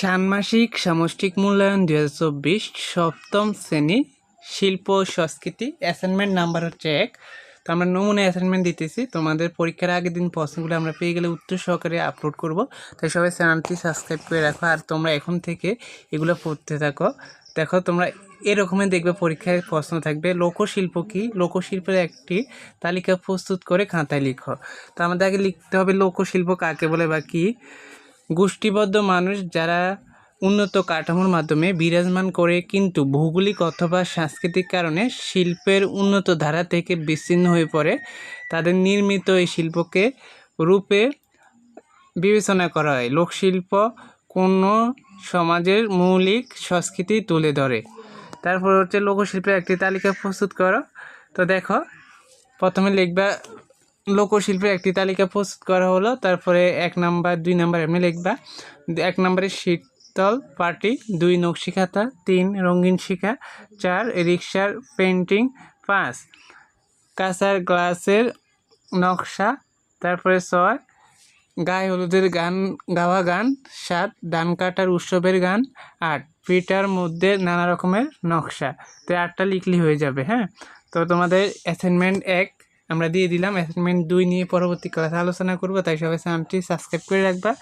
ষান্মাসিক সামষ্টিক মূল্যায়ন হাজার চব্বিশ সপ্তম শ্রেণি শিল্প সংস্কৃতি অ্যাসাইনমেন্ট নাম্বার হচ্ছে এক। তো আমরা নমুনা অ্যাসাইনমেন্ট দিতেছি। তোমাদের পরীক্ষার আগের দিন প্রশ্নগুলো আমরা পেয়ে গেলে উত্তর সহকারে আপলোড করব। তাই সবাই চ্যানেলটি সাবস্ক্রাইব করে রাখো। আর তোমরা এখন থেকে এগুলো পড়তে থাকো। দেখো, তোমরা এরকমই দেখবে পরীক্ষায় প্রশ্ন থাকবে, লোকশিল্প কী? লোকশিল্পের একটি তালিকা প্রস্তুত করে খাতায় লিখো। তো আমাদের আগে লিখতে হবে লোকশিল্প কাকে বলে বা কী? গোষ্ঠীবদ্ধ মানুষ যারা উন্নত কাঠামোর মাধ্যমে বিরাজমান করে, কিন্তু ভৌগোলিক অথবা সাংস্কৃতিক কারণে শিল্পের উন্নত ধারা থেকে বিচ্ছিন্ন হয়ে পড়ে, তাদের নির্মিত এই শিল্পকে রূপে বিবেচনা করা হয়। লোকশিল্প কোনো সমাজের মৌলিক সংস্কৃতি তুলে ধরে। তারপর হচ্ছে লোকশিল্পের একটি তালিকা প্রস্তুত করো। তো দেখো, প্রথমে লিখবা লোকশিল্পের একটি তালিকা প্রস্তুত করা হলো। তারপরে এক নাম্বার, দুই নাম্বার এমনি লিখবা। এক নম্বরে শীতল পার্টি দুই নকশিকাতা তিন রঙিন শিখা, চার রিক্সার পেন্টিং পাঁচ কাঁচার গ্লাসের নকশা, তারপরে ছয় গায়ে হলুদের গান, গাওয়া গান, সাত ধান কাটার উৎসবের গান, আট পিটার মধ্যে নানা রকমের নকশা। তো আটটা লিখলি হয়ে যাবে হ্যাঁ? তো তোমাদের অ্যাসাইনমেন্ট এক আমরা দিয়ে দিলাম অ্যাসাইনমেন্ট দুই নিয়ে পরবর্তী ক্লাসে আলোচনা করব, তাই সবাই চ্যানেলটি সাবস্ক্রাইব করে রাখবা।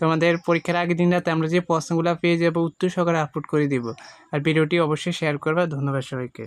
তোমাদের পরীক্ষার আগের দিন রাতে আমরা যে প্রশ্নগুলো পেয়ে যাব, উত্তর সহকারে আপলোড করে দিব। আর ভিডিওটি অবশ্যই শেয়ার করবা। ধন্যবাদ সবাইকে।